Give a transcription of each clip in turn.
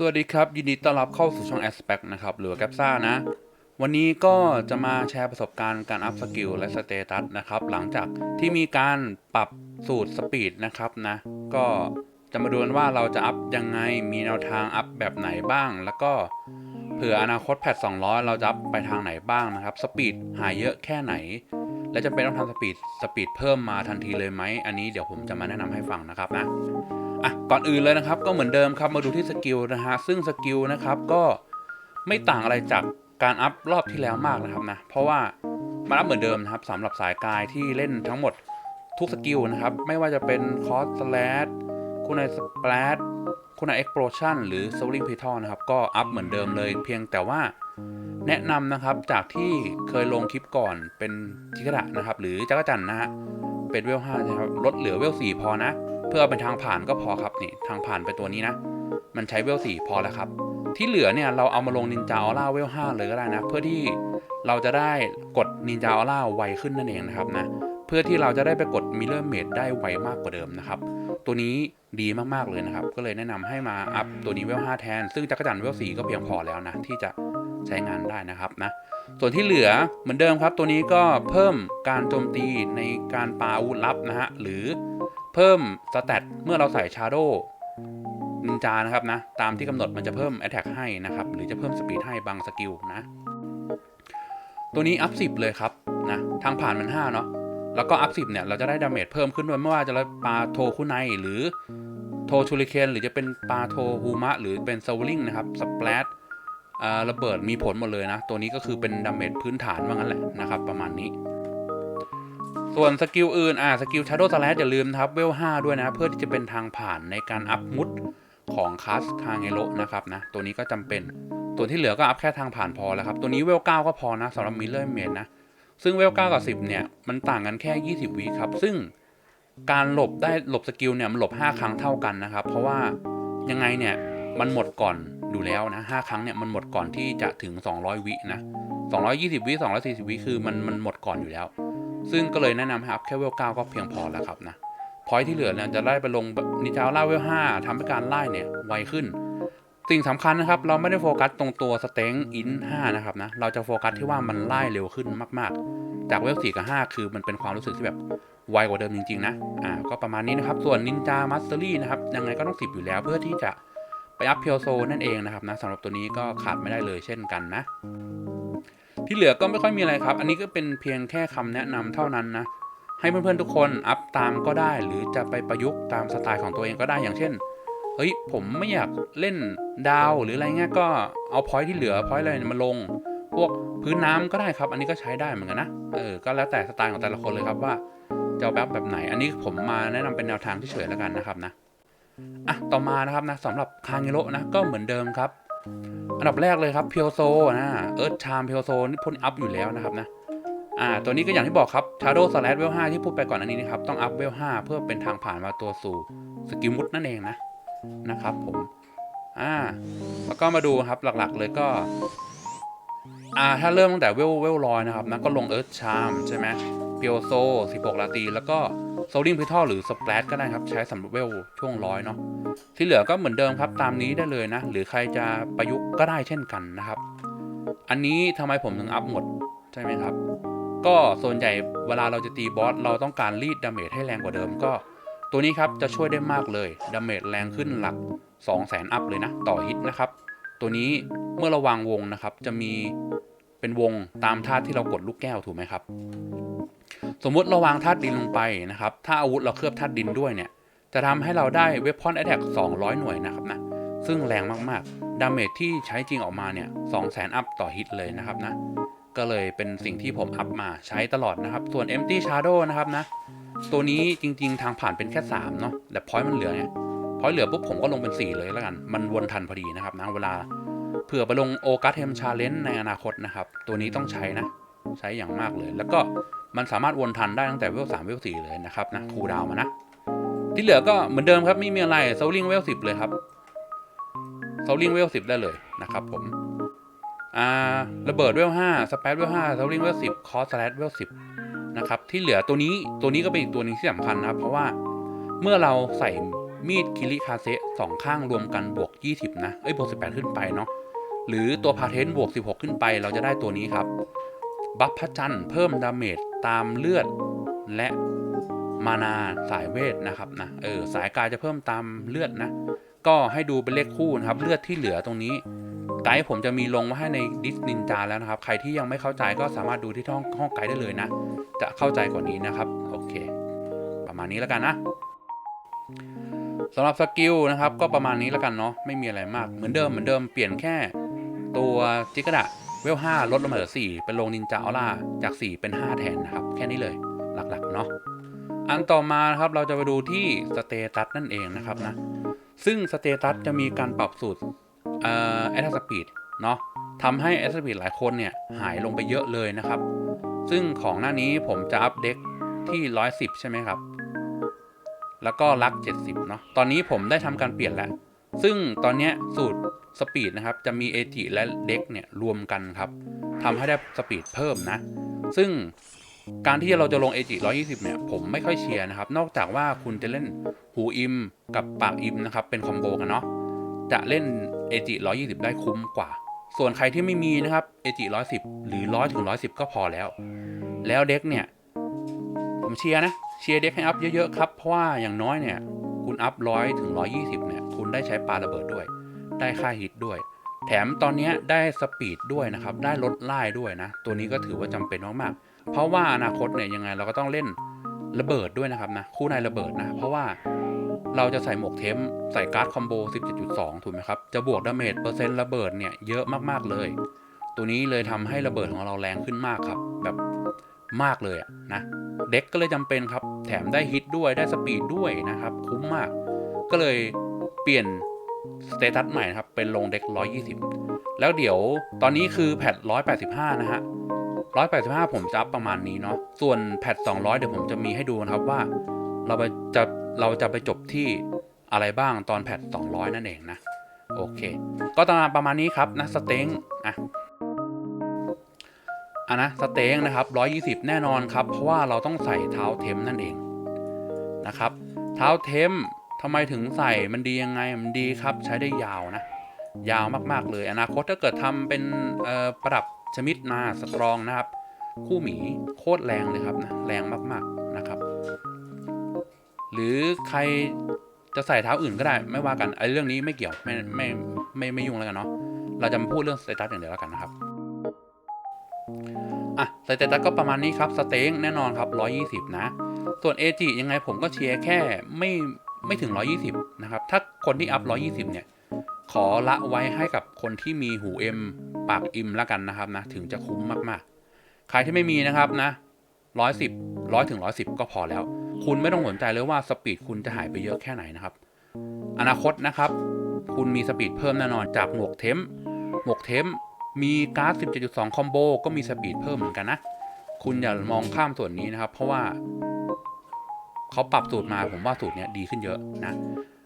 สวัสดีครับ ยินดีต้อนรับเข้าสู่ช่อง Aspect นะครับ หรือแกปซ่านะ วันนี้ก็จะมาแชร์ประสบการณ์การอัพสกิลและสเตตัสนะครับ หลังจากที่มีการปรับสูตรสปีดนะครับนะ ก็จะมาดูกันว่าเราจะอัพยังไงมีแนวทางอัพแบบไหนบ้าง แล้วก็เผื่ออนาคตแพท200 เราจะอัพไปทางไหนบ้างนะครับสปีดหายเยอะแค่ไหน และจะเป็นต้องทำสปีดสปีดเพิ่มมาทันทีเลยไหมอันนี้เดี๋ยวผมจะมาแนะนำให้ฟังนะครับนะ อะก่อนอื่นเลยนะครับก็เหมือนเดิมครับมาดูที่สกิลนะฮะซึ่งสกิลนะครับก็ไม่ต่างอะไรจากการอัพรอบที่แล้วมากนะครับนะเพราะว่ามันอัพเหมือนเดิมนะครับสำหรับสายกายที่เล่นทั้งหมดทุกสกิลนะครับไม่ว่าจะเป็นคอสสแลดคุณไอสเปรดคุณไอเอ็กโพรชันหรือโซลิงพีทอนะครับก็อัพเหมือนเดิมเลยเพียงแต่ว่าแนะนำนะครับจากที่เคยลงคลิปก่อนเป็นทิกระนะครับหรือจักรจันทร์นะฮะเป็นเวล5นะครับลดเหลือเวล4พอนะ เพื่อเป็นทางผ่านก็พอครับนี่ทางผ่านไปตัวนี้นะ มันใช้เวลสี่พอแล้วครับ ที่เหลือเนี่ยเราเอามาลงนินจาออร่าเวลห้าเลยก็ได้นะ เพื่อที่เราจะได้กดนินจาออร่าไวขึ้นนั่นเองนะครับนะเพื่อที่เราจะได้ไปกดมิเลอร์เมดได้ไวมากกว่าเดิมนะครับ ตัวนี้ดีมากๆเลยนะครับ ก็เลยแนะนำให้มาอัพตัวนี้เวลห้าแทน ซึ่งจักรจันทร์เวลสี่ก็เพียงพอแล้วนะที่จะใช้งานได้นะครับนะส่วนที่เหลือเหมือนเดิมครับ ตัวนี้ก็เพิ่มการโจมตีในการปาอาวุธลับนะฮะหรือ พิ่มสเตตเมื่อเราใส่ชาร์โดนินจานะครับนะ ตามที่กำหนดมันจะเพิ่ม Attack ให้นะครับ หรือจะเพิ่มสปีดให้บางสกิลนะ ตัวนี้อัพ10 เลยครับนะ ทางผ่านมัน 5 เนาะแล้วก็อัพ10 เนี่ย เราจะได้ดาเมจเพิ่มขึ้นด้วยไม่ว่าจะปาโทคุไนหรือโทชูริเคนหรือจะเป็นปาโทฮูมะ หรือเป็นซาวลิงนะครับสเปรดระเบิดมีผลหมดเลยนะ ตัวนี้ก็คือเป็นดาเมจพื้นฐานว่างั้นแหละนะครับ ประมาณนี้ ส่วนสกิลอื่นอ่าสกิล Shadow Slash อย่าลืมนะครับเวล5ด้วยนะเพื่อที่จะเป็นทางผ่านในการอัพมุดของคัสคางเงโรนะครับนะตัวนี้ก็จำเป็นตัวที่เหลือก็อัพแค่ทางผ่านพอแล้วครับ ตัวนี้เวล9ก็พอนะสำหรับมิลเลอร์เมดนะ ซึ่งเวล9กับ 10 เนี่ย มันต่างกันแค่ 20 วิครับ ซึ่งการหลบได้หลบสกิลเนี่ยมันหลบ 5 ครั้งเท่ากันนะครับ เพราะว่ายังไงเนี่ยมันหมดก่อนดูแล้วนะ 5 ครั้งเนี่ยมันหมดก่อนที่จะถึง 200 วินะ 220 วิ 240 วิคือมันมันหมดก่อนอยู่แล้ว ซึ่งก็เลยแนะนำให้อัพแค่เวล9ก็เพียงพอแล้วครับนะพอยที่เหลือเนี่ยจะไล่ไปลงนิจาล่าเวล5ทำให้การไล่เนี่ยไวขึ้น สิ่งสำคัญนะครับ เราไม่ได้โฟกัสตรงตัวสเต็งอิน5นะครับนะเราจะโฟกัสที่ว่ามันไล่เร็วขึ้นมากๆ จากเวล4กับ5คือมันเป็นความรู้สึกที่แบบไวกว่าเดิมจริงๆนะอ่าก็ประมาณนี้นะครับ ส่วนนินจามัสเตอรี่นะครับยังไงก็ต้อง10อยู่แล้วเพื่อที่จะไปอัพเพียวโซนั่นเองนะครับนะสำหรับตัวนี้ก็ขาดไม่ได้เลยเช่นกันนะ ที่เหลือก็ไม่ค่อยมีอะไรครับ อันนี้ก็เป็นเพียงแค่คำแนะนำเท่านั้นนะ ให้เพื่อนๆทุกคนอัพตามก็ได้ หรือจะไปประยุกต์ตามสไตล์ของตัวเองก็ได้อย่างเช่นเฮ้ยผมไม่อยากเล่นดาวหรืออะไรเงี้ยก็เอาพอยที่เหลือพอยอะไรมาลง พวกพื้นน้ำก็ได้ครับ อันนี้ก็ใช้ได้เหมือนกันนะเออก็แล้วแต่สไตล์ของแต่ละคนเลยครับว่าจะเอาแบบแบบไหน อันนี้ผมมาแนะนำเป็นแนวทางที่เฉยแล้วกันนะครับนะอะต่อมานะครับนะสำหรับคางเงโรนะก็เหมือนเดิมครับ อันดับแรกเลยครับเพียวโซนะเอิร์ธชามเพียวโซนี่พ่นอัพอยู่แล้วนะครับนะอ่าตัวนี้ก็อย่างที่บอกครับชาร์โดสแลดเวล5ที่พูดไปก่อนอันนี้นะครับต้องอัพเวล5เพื่อเป็นทางผ่านมาตัวสู่สกิลมุดนั่นเองนะนะครับผมอ่าแล้วก็มาดูครับหลักๆเลยก็อ่าถ้าเริ่มตั้งแต่เวลเวลร้อยนะครับนะก็ลงเอิร์ธชามใช่ไหมเพียวโซ16ลาตีแล้วก็ โซลิงพิทอลหรือสเปรดก็ได้ครับ ใช้สำหรับเวลช่วงร้อยเนาะที่เหลือก็เหมือนเดิมครับตามนี้ได้เลยนะ หรือใครจะประยุกต์ก็ได้เช่นกันนะครับ อันนี้ทำไมผมถึงอัพหมดใช่ไหมครับ ก็ส่วนใหญ่เวลาเราจะตีบอสเราต้องการรีดดาเมจให้แรงกว่าเดิมก็ ตัวนี้ครับจะช่วยได้มากเลยดาเมจแรงขึ้นหลัก 2 0 0 0 0 0อัพเลยนะ ต่อฮิตนะครับ ตัวนี้เมื่อเราวางวงนะครับจะมีเป็นวงตามท่าที่เรากดลูกแก้วถูกไหมครับ สมมุติเราวางธาตุดินลงไปนะครับ ถ้าอาวุธเราเคลือบธาตุดินด้วยเนี่ย จะทำให้เราได้เวพอนแอ t แทก200 หน่วยนะครับนะ ซึ่งแรงมากๆ ดาเมจที่ใช้จริงออกมาเนี่ย200,000 อัพต่อฮิตเลยนะครับนะ ก็เลยเป็นสิ่งที่ผมอัพมาใช้ตลอดนะครับ ส่วน Empty Shadow นะครับนะ ตัวนี้จริง ๆ ทางผ่านเป็นแค่ 3 เนาะ แต่พอยต์มันเหลือไงพอยต์เหลือปุ๊บผมก็ลงเป็น 4 เลยแล้วกัน มันวนทันพอดีนะครับนะ เวลาเผื่อไปลงโอกัสเทมชาเลนจ์ในอนาคตนะครับ ตัวนี้ต้องใช้นะ ใช้อย่างมากเลย แล้วก็มันสามารถวนทันได้ตั้งแต่เวล3เวล4เลยนะครับนะคูดาวมานะ ที่เหลือก็เหมือนเดิมครับไม่มีอะไรโซลิงเวลสิบเลยครับโซลิงเวลสิบได้เลยนะครับผมอ่าระเบิดเวลห้าสเปซเวลห้าโซลิงเวลสิบคอสแลดเวลสิบนะครับที่เหลือตัวนี้ตัวนี้ก็เป็นอีกตัวหนึงที่สำคัญนะครับเพราะว่าเมื่อเราใส่มีดคิริคาเซะสองข้างรวมกันบวก 20 นะ เอ้ยบวก 18 ขึ้นไปเนาะหรือตัวพาเทนบวก 16 ขึ้นไป เราจะได้ตัวนี้ครับ บัฟพจันทร์เพิ่มดาเมจตามเลือดและมานาสายเวทนะครับนะเออสายกายจะเพิ่มตามเลือดนะ ก็ให้ดูเป็นเลขคู่นะครับ เลือดที่เหลือตรงนี้ ไกด์ผมจะมีลงไว้ให้ในดิสนินจาแล้วนะครับ ใครที่ยังไม่เข้าใจก็สามารถดูที่ห้องห้องไกด์ได้เลยนะ จะเข้าใจกว่านี้นะครับโอเค ประมาณนี้แล้วกันนะสำหรับสกิลนะครับก็ประมาณนี้แล้วกันเนาะไม่มีอะไรมากเหมือนเดิมเหมือนเดิมเปลี่ยนแค่ตัวจิกระดะ เวล5ลดลงมาเหลือ4เป็นลงนินจาออร่าจาก 4 เป็น 5 แทนนะครับ แค่นี้เลยหลักๆเนาะอันต่อมานะครับเราจะไปดูที่สเตตัสนั่นเองนะครับนะซึ่งสเตตัสจะมีการปรับสูตรเอ่อแอตสปีดเนาะทำให้แอตสปีดหลายคนเนี่ยหายลงไปเยอะเลยนะครับ ซึ่งของหน้านี้ผมจะอัปเดตที่ 110 ใช่ไหมครับ แล้วก็ลัก 70 เนาะตอนนี้ผมได้ทำการเปลี่ยนแล้ว ซึ่งตอนนี้สูตรสปีดนะครับจะมีเอจิและเด็กเนี่ยรวมกันครับทำให้ได้สปีดเพิ่มนะ ซึ่งการที่เราจะลงเอจิ120 เนี่ย ผมไม่ค่อยเชียร์นะครับ นอกจากว่าคุณจะเล่นหูอิมกับปากอิมนะครับ เป็นคอมโบกันเนาะ จะเล่นเอจิ120 ได้คุ้มกว่า ส่วนใครที่ไม่มีนะครับเอจิ110 หรือ 100ถึง110 ก็พอแล้ว แล้วเด็กเนี่ย ผมเชียร์นะ เชียร์เด็กให้อัพเยอะๆครับ เพราะว่าอย่างน้อยเนี่ย คุณอัพร้อยถึงร้อยี่สิบเนี่ย คุณได้ใช้ปาระเบิดด้วย ได้ค่าฮิตด้วย แถมตอนนี้ได้สปีดด้วยนะครับ ได้ลดไล่ด้วยนะ ตัวนี้ก็ถือว่าจำเป็นมากๆ เพราะว่าอนาคตเนี่ยยังไงเราก็ต้องเล่นระเบิดด้วยนะครับนะ คู่ในระเบิดนะ เพราะว่าเราจะใส่หมวกเทมใส่การ์ดคอมโบ 17.2 ถูกไหมครับ จะบวกดาเมจเปอร์เซ็นต์ระเบิดเนี่ยเยอะมากๆเลย ตัวนี้เลยทำให้ระเบิดของเราแรงขึ้นมากครับ แบบ มากเลยอะนะเด็กก็เลยจำเป็นครับ แถมได้ฮิตด้วยได้สปีดด้วยนะครับ คุ้มมาก ก็เลยเปลี่ยนสเตตัสใหม่นะครับ เป็นลงเด็ก 120 แล้วเดี๋ยวตอนนี้คือแพท185 นะฮะ 185 ผมจะอัพประมาณนี้เนาะส่วนแพท200 เดี๋ยวผมจะมีให้ดูนะครับว่า เราไปจะเราจะไปจบที่อะไรบ้างตอนแพท200 นั่นเองนะ โอเค ก็ตามประมาณนี้ครับนะสเต็งอะ อะนะสเต็งนะครับ 120 แน่นอนครับ เพราะว่าเราต้องใส่เท้าเทมนั่นเองนะครับ เท้าเทมทำไมถึงใส่มันดียังไง มันดีครับใช้ได้ยาวนะ ยาวมากๆเลย อนาคตถ้าเกิดทำเป็นประดับชมิดมาสตรองนะครับ คู่หมีโคตรแรงเลยครับนะแรงมากๆนะครับ หรือใครจะใส่เท้าอื่นก็ได้ไม่ว่ากันไอ้เรื่องนี้ไม่เกี่ยวไม่ไม่ไม่ไม่ยุ่งแล้วกันเนาะเราจะมาพูดเรื่องสเตตัสอย่างเดียวแล้วกันนะครับ อะสเตตัสก็ประมาณนี้ครับสเต็งแน่นอนครับ 120 นะ ส่วนเอจิยังไงผมก็เชียร์แค่ไม่ไม่ถึง 120 นะครับ ถ้าคนที่อัพ 120 เนี่ย ขอละไว้ให้กับคนที่มีหูเอ็มปากอิมแล้วกันนะครับนะ ถึงจะคุ้มมากๆ ใครที่ไม่มีนะครับนะ 110 100ถึง110 ก็พอแล้ว คุณไม่ต้องสนใจเลยว่าสปีดคุณจะหายไปเยอะแค่ไหนนะครับ อนาคตนะครับ คุณมีสปีดเพิ่มแน่นอนจากหมวกเทมหมวกเทม มีการ์ด 17.2 คอมโบก็มีสปีดเพิ่มเหมือนกันนะ คุณอย่ามองข้ามส่วนนี้นะครับ เพราะว่าเขาปรับสูตรมาผมว่าสูตรเนี้ยดีขึ้นเยอะนะ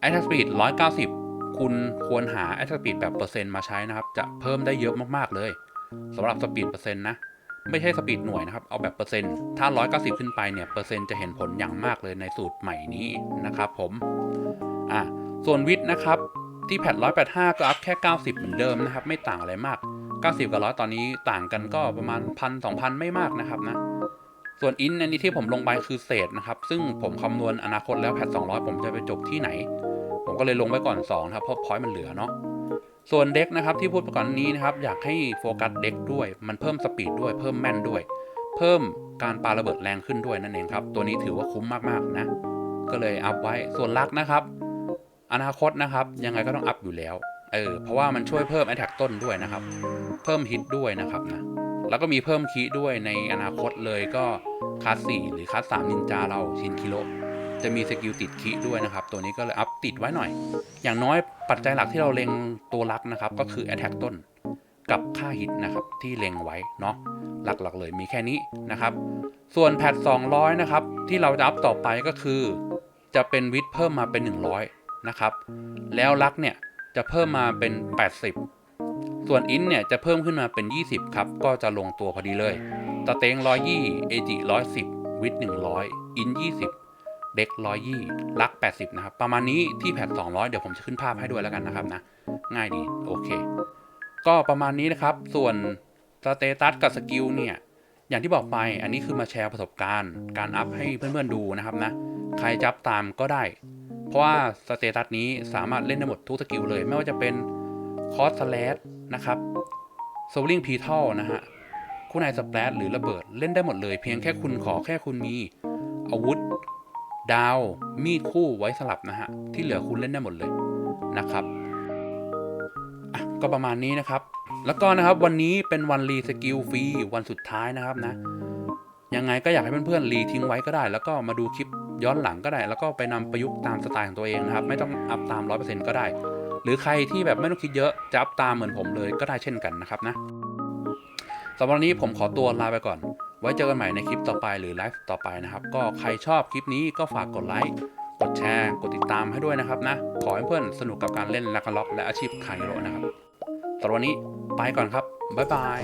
ไอทัสปีด190 คุณควรหาไอทัสปีดแบบเปอร์เซ็นต์มาใช้นะครับ จะเพิ่มได้เยอะมากๆเลยสำหรับสปีดเปอร์เซ็นต์นะ ไม่ใช่สปีดหน่วยนะครับ เอาแบบเปอร์เซ็นต์ ถ้า 190 ขึ้นไปเนี่ย เปอร์เซ็นต์จะเห็นผลอย่างมากเลยในสูตรใหม่นี้นะครับผม อะ ส่วนวิทย์นะครับ ที่แพท185 ก็อัพแค่ 90 เหมือนเดิมนะครับ ไม่ต่างอะไรมาก 90 กับ 100 ตอนนี้ต่างกันก็ประมาณพันสองพันไม่มากนะครับนะ ส่วนอินอันนี้ที่ผมลงไปคือเศษนะครับ ซึ่งผมคำนวณอนาคตแล้วแพท200 ผมจะไปจบที่ไหน ผมก็เลยลงไว้ก่อน2นะครับเพราะพอยต์มันเหลือเนาะส่วนเด็กนะครับที่พูดไปก่อนนี้นะครับอยากให้โฟกัสเด็กด้วย มันเพิ่มสปีดด้วยเพิ่มแม่นด้วย เพิ่มการปาระเบิดแรงขึ้นด้วยนั่นเองครับ ตัวนี้ถือว่าคุ้มมากๆนะ ก็เลยอัพไว้ส่วนลักนะครับ อนาคตนะครับ ยังไงก็ต้องอัพอยู่แล้ว เออเพราะว่ามันช่วยเพิ่ม a อ t แทกต้นด้วยนะครับ เพิ่มฮิตด้วยนะครับนะแล้วก็มีเพิ่มคีด้วยในอนาคตเลยก็คลาสสี่หรือคลาสสามนินจาเราชินคิโลจะมีสกิลติดคีด้วยนะครับ ตัวนี้ก็เลยอัพติดไว้หน่อย อย่างน้อยปัจจัยหลักที่เราเล็งตัวลักนะครับ ก็คือ a อ t แทกต้นกับค่าฮิตนะครับที่เล็งไว้เนาะหลักๆเลยมีแค่นี้นะครับ ส่วนแพท200 นะครับ ที่เราจะอัพต่อไปก็คือ จะเป็นวิทเพิ่มมาเป็น 100 นะครับ แล้วลักเนี่ย จะเพิ่มมาเป็น 80 ส่วนอินเนี่ยจะเพิ่มขึ้นมาเป็น 20 ครับ ก็จะลงตัวพอดีเลยตะเตง120เอจิ110วิท100อิน20เด็กร้อยยี่ลัก80นะครับ ประมาณนี้ที่แพท200เดี๋ยวผมจะขึ้นภาพให้ด้วยแล้วกันนะครับนะ ง่ายดี โอเค ก็ประมาณนี้นะครับ ส่วนสเตตัสกับสกิลเนี่ย อย่างที่บอกไปอันนี้คือมาแชร์ประสบการณ์ การอัพให้เพื่อนๆดูนะครับนะ ใครจับตามก็ได้ เพราะว่าสเตตัสนี้สามารถเล่นได้หมดทุกสกิลเลย ไม่ว่าจะเป็นคอสสแลดนะครับโซลิงพีทัลนะฮะคู่นายสเปรดหรือระเบิดเล่นได้หมดเลย เพียงแค่คุณขอแค่คุณมีอาวุธ ดาว มีดคู่ไว้สลับนะฮะ ที่เหลือคุณเล่นได้หมดเลยนะครับก็ประมาณนี้นะครับ แล้วก็นะครับวันนี้เป็นวันรีสกิลฟรีวันสุดท้ายนะครับนะยังไงก็อยากให้เพื่อนๆรีทิ้งไว้ก็ได้ แล้วก็มาดูคลิป ย้อนหลังก็ได้ แล้วก็ไปนำประยุกต์ตามสไตล์ของตัวเองนะครับ ไม่ต้องอัพตาม 100%ก็ได้ หรือใครที่แบบไม่ต้องคิดเยอะจะอัพตามเหมือนผมเลยก็ได้เช่นกันนะครับนะสำหรับวันนี้ผมขอตัวลาไปก่อน ไว้เจอกันใหม่ในคลิปต่อไปหรือไลฟ์ต่อไปนะครับ ก็ใครชอบคลิปนี้ก็ฝากกดไลค์กดแชร์กดติดตามให้ด้วยนะครับนะ ขอให้เพื่อนสนุกกับการเล่นลักล็อกและอาชีพคาฮิโรนะครับสำหรับวันนี้ไปก่อนครับบ๊ายบาย